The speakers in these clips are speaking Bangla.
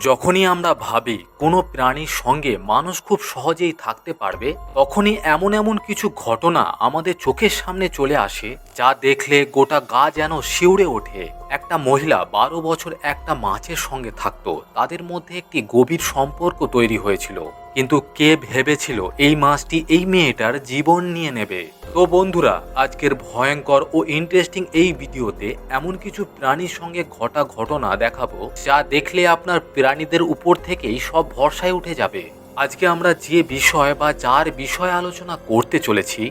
যখনই আমরা ভাবি কোনো প্রাণীর সঙ্গে মানুষ খুব সহজেই থাকতে পারবে, তখনই এমন এমন কিছু ঘটনা আমাদের চোখের সামনে চলে আসে, যা দেখলে গোটা গা যেন শিউরে ওঠে। একটা মহিলা বারো বছর একটা মাছের সঙ্গে থাকতো। তাদের মধ্যে একটি গভীর সম্পর্ক তৈরি হয়েছিল। কিন্তু কে ভেবেছিল এই মাছটি এই মেয়েটার জীবন নিয়ে নেবে? তো বন্ধুরা, আজকের ভয়ঙ্কর ও ইন্টারেস্টিং এই ভিডিওতে এমন কিছু প্রাণীর সঙ্গে ঘটা ঘটনা দেখাবো যা দেখলে আপনার প্রাণীদের উপর থেকেই সব ভরসায় উঠে যাবে। আজকে আমরা যে বিষয় বা যার বিষয়ে আলোচনা করতে চলেছি,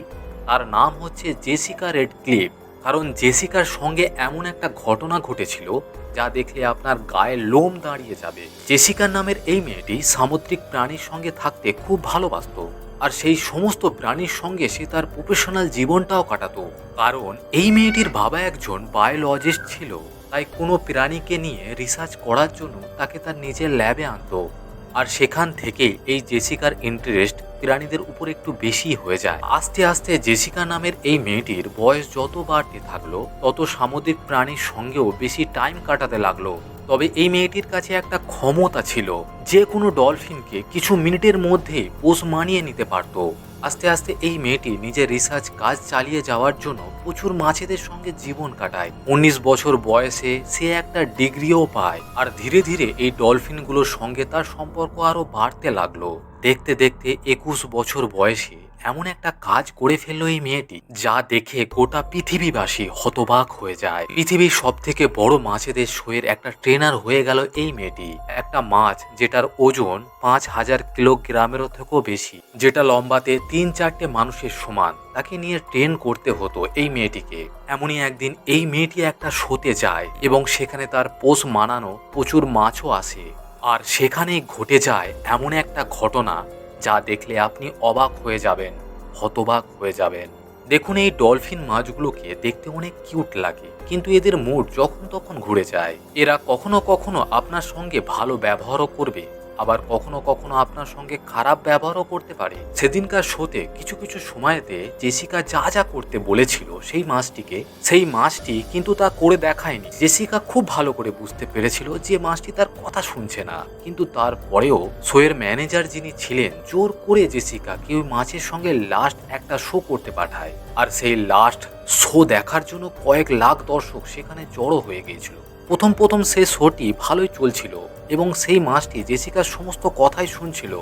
তার নাম হচ্ছে জেসিকা রেড ক্লিপ কারণ জেসিকার সঙ্গে এমন একটা ঘটনা ঘটেছিল যা দেখলে আপনার গায়ে লোম দাঁড়িয়ে যাবে। জেসিকার নামের এই মেয়েটি সামুদ্রিক প্রাণীর সঙ্গে থাকতে খুব ভালোবাসতো আর সেই সমস্ত প্রাণীর সঙ্গে সে তার প্রফেশনাল জীবনটাও কাটাতো। কারণ এই মেয়েটির বাবা একজন বায়োলজিস্ট ছিল, তাই কোনো প্রাণীকে নিয়ে রিসার্চ করার জন্য তাকে তার নিজের ল্যাবে আনতো। আর সেখান থেকেই এই জেসিকার ইন্টারেস্ট প্রাণীদের উপর একটু বেশি হয়ে যায়। আস্তে আস্তে জেসিকা নামের এই মেয়েটির বয়স যত বাড়তে থাকল, তত সামুদ্রিক প্রাণীর সঙ্গেও বেশি টাইম কাটাতে লাগল। তবে এই মেয়েটির কাছে একটা ক্ষমতা ছিল, যে কোনো ডলফিনকে কিছু মিনিটের মধ্যে পোষ মানিয়ে নিতে পারত। আস্তে আস্তে এই মেয়েটি নিজের রিসার্চ কাজ চালিয়ে যাওয়ার জন্য প্রচুর মাছেদের সঙ্গে জীবন কাটায়। উনিশ বছর বয়সে সে একটা ডিগ্রিও পায় আর ধীরে ধীরে এই ডলফিনগুলোর সঙ্গে তার সম্পর্ক আরও বাড়তে লাগল। দেখতে দেখতে একুশ বছর বয়সে এমন একটা কাজ করে ফেলল এই মেয়েটি, যা দেখে গোটা পৃথিবীবাসী হতবাক হয়ে যায়। পৃথিবীর সব থেকে বড় মাছেদের শোয়ের একটা ট্রেনার হয়ে গেল এই মেয়েটি। একটা মাছ যেটার ওজন পাঁচ হাজার কিলোগ্রামেরও থেকেও বেশি, যেটা লম্বাতে তিন চারটে মানুষের সমান। তাকে নিয়ে ট্রেন করতে হতো এই মেয়েটিকে। এমনই একদিন এই মেয়েটি একটা শোতে যায় এবং সেখানে তার পোষ মানানো প্রচুর মাছও আসে। আর সেখানেই ঘটে যায় এমন একটা ঘটনা যা দেখলে আপনি অবাক হয়ে যাবেন, হতবাক হয়ে যাবেন। দেখুন, এই ডলফিন মাছগুলোকে দেখতে অনেক কিউট লাগে, কিন্তু এদের মুড যখন তখন ঘুরে যায়। এরা কখনো কখনো আপনার সঙ্গে ভালো ব্যবহারও করবে। আবার কখনো কখনো আপনার সঙ্গে খারাপ ব্যবহারও করতে পারে। সেদিনকার শোতে কিছু কিছু সময়তে জেসিকা যা যা করতে বলেছিল সেই মাছটিকে, সেই মাছটি কিন্তু তা করে দেখায়নি। জেসিকা খুব ভালো করে বুঝতে পেরেছিল যে মাছটি তার কথা শুনছে না। কিন্তু তারপরেও শোয়ের ম্যানেজার যিনি ছিলেন, জোর করে জেসিকাকে ওই মাছের সঙ্গে লাস্ট একটা শো করতে পাঠায়। আর সেই লাস্ট শো দেখার জন্য কয়েক লাখ দর্শক সেখানে জড়ো হয়ে গিয়েছিল। প্রথম প্রথম সেই শোটি ভালোই চলছিল এবং সেই মাসটি জেসিকার সমস্ত কথাই শুনছিল।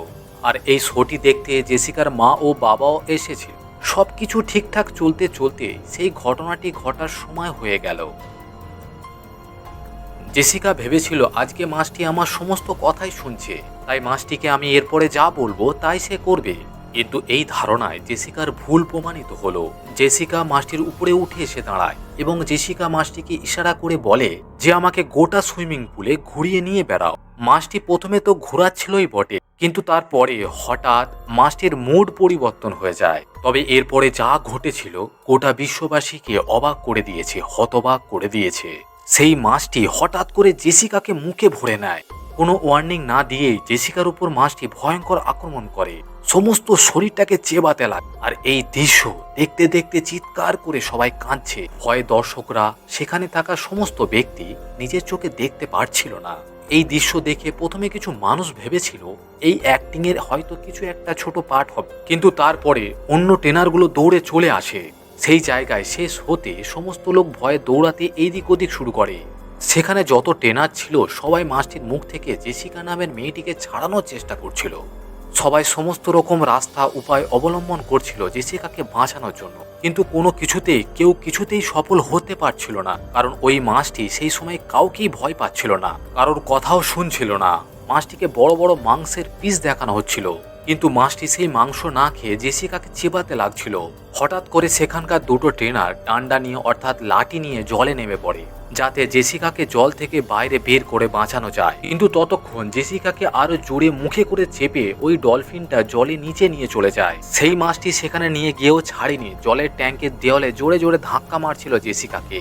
আর এই শোটি দেখতে জেসিকার মা ও বাবাও এসেছিল। সব কিছু ঠিকঠাক চলতে চলতে সেই ঘটনাটি ঘটার সময় হয়ে গেল। জেসিকা ভেবেছিল, আজকে মাসটি আমার সমস্ত কথাই শুনছে। তাই মাসটিকে আমি এরপরে যা বলব তাই সে করবে। কিন্তু এই ধারণায় জেসিকার ভুল প্রমাণিত হলো। জেসিকা মাছটির উপরে উঠে এসে দাঁড়ায় এবং জেসিকা মাছটিকে ইশারা করে বলে, যে আমাকে গোটা সুইমিং পুলে ঘুরিয়ে নিয়ে বেড়াও। মাছটি প্রথমে তো ঘোরাচ্ছিলই বটে, কিন্তু তারপরে হঠাৎ মাছটির মুড পরিবর্তন হয়ে যায়। তবে এরপরে যা ঘটেছিল, গোটা বিশ্ববাসীকে অবাক করে দিয়েছে, হতবাক করে দিয়েছে। সেই মাছটি হঠাৎ করে জেসিকাকে মুখে ভরে নেয়। কোনো ওয়ার্নিং না দিয়েই জেসিকার উপর মাছটি ভয়ঙ্কর আক্রমণ করে। সমস্ত শরীরটাকে চেবাতে লাগে। আর এই দৃশ্য দেখতে দেখতে চিৎকার করে সবাই কাঁদছে। ভয়ে দর্শকরা, সেখানে থাকা সমস্ত ব্যক্তি নিজের চোখে দেখতে পারছিল না। এই দৃশ্য দেখে প্রথমে কিছু মানুষ ভেবেছিল, এই অ্যাক্টিং এর হয়তো কিছু একটা ছোট পার্ট হবে। কিন্তু তারপরে অন্য ট্রেনারগুলো দৌড়ে চলে আসে। সেই জায়গায় শেষ হতে সমস্ত লোক ভয়ে দৌড়াতে এইদিক ওদিক শুরু করে। সেখানে যত টেনার ছিল, সবাই মাছটির মুখ থেকে জেসিকা নামের মেয়েটিকে ছাড়ানোর চেষ্টা করছিল। সবাই সমস্ত রকম রাস্তা উপায় অবলম্বন করছিল জেসিকাকে বাঁচানোর জন্য। কিন্তু কোনো কিছুতেই কেউ কিছুতেই সফল হতে পারছিল না, কারণ ওই মাছটি সেই সময় কাউকেই ভয় পাচ্ছিল না, কারোর কথাও শুনছিল না। মাছটিকে বড় বড় মাংসের পিস দেখানো হচ্ছিল। কিন্তু মাছটি সেই মাংস না খেয়ে জেসিকাকে চেবাতে লাগছিল। হঠাৎ করে সেখানকার দুটো ট্রেনার ডান্ডা নিয়ে অর্থাৎ লাঠি নিয়ে জলে নেমে পড়ে, যাতে জেসিকাকে জল থেকে বাইরে বের করে বাঁচানো যায়। কিন্তু ততক্ষণ জেসিকাকে আরও জোরে মুখে করে চেপে ওই ডলফিনটা জলে নিচে নিয়ে চলে যায়। সেই মাছটি সেখানে নিয়ে গিয়েও ছাড়েনি, জলের ট্যাঙ্কের দেওয়ালে জোরে জোরে ধাক্কা মারছিল জেসিকাকে।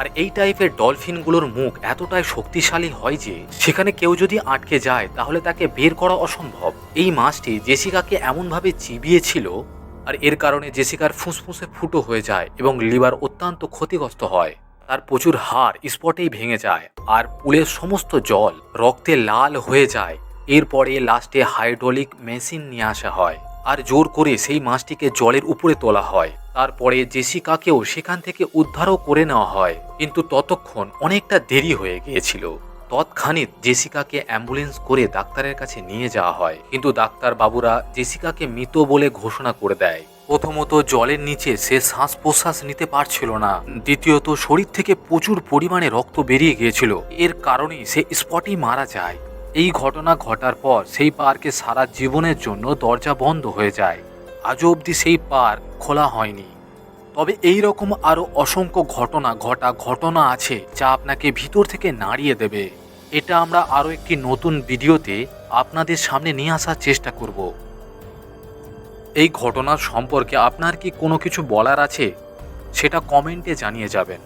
আর এই টাইপের ডলফিনগুলোর মুখ এতটাই শক্তিশালী হয় যে, সেখানে কেউ যদি আটকে যায়, তাহলে তাকে বের করা অসম্ভব। এই মাছটি জেসিকাকে এমনভাবে চিবিয়েছিল, আর এর কারণে জেসিকার ফুসফুসে ফুটো হয়ে যায় এবং লিভার অত্যন্ত ক্ষতিগ্রস্ত হয়। তার প্রচুর হাড় স্পটেই ভেঙে যায়, আর পুলের সমস্ত জল রক্তে লাল হয়ে যায়। এরপরে লাস্টে হাইড্রোলিক মেশিন নিয়ে আসা হয়। আর জোর করে সেই মাছটিকে জলের উপরে তোলা হয়। তারপরে জেসিকাকেও সেখান থেকে উদ্ধারও করে নেওয়া হয়। কিন্তু ততক্ষণ অনেকটা দেরি হয়ে গিয়েছিল। তৎক্ষণিৎ জেসিকাকে অ্যাম্বুলেন্স করে ডাক্তারের কাছে নিয়ে যাওয়া হয়। কিন্তু ডাক্তার বাবুরা জেসিকাকে মৃত বলে ঘোষণা করে দেয়। প্রথমত জলের নিচে সে শ্বাস প্রশ্বাস নিতে পারছিল না। দ্বিতীয়ত শরীর থেকে প্রচুর পরিমাণে রক্ত বেরিয়ে গিয়েছিল। এর কারণেই সে স্পটেই মারা যায়। এই ঘটনা ঘটার পর সেই পার্কে সারা জীবনের জন্য দরজা বন্ধ হয়ে যায়। আজও অবধি সেই পার্ক খোলা হয়নি। তবে এই রকম আরও অসংখ্য ঘটনা ঘটা ঘটনা আছে যা আপনাকে ভিতর থেকে নাড়িয়ে দেবে। এটা আমরা আরও একটি নতুন ভিডিওতে আপনাদের সামনে নিয়ে আসার চেষ্টা করব। এই ঘটনার সম্পর্কে আপনার কি কোনো কিছু বলার আছে? সেটা কমেন্টে জানিয়ে যাবেন।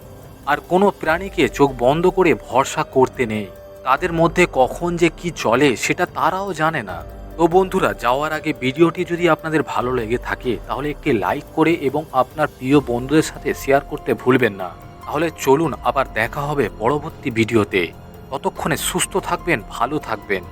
আর কোনো প্রাণীকে চোখ বন্ধ করে ভরসা করতে নেই। তাদের মধ্যে কখন যে কি চলে সেটা তারাও জানে না। তো বন্ধুরা, যাওয়ার আগে ভিডিওটি যদি আপনাদের ভালো লেগে থাকে, তাহলে একটি লাইক করে এবং আপনার প্রিয় বন্ধুদের সাথে শেয়ার করতে ভুলবেন না। তাহলে চলুন আবার দেখা হবে পরবর্তী ভিডিওতে। ততক্ষণে সুস্থ থাকবেন, ভালো থাকবেন।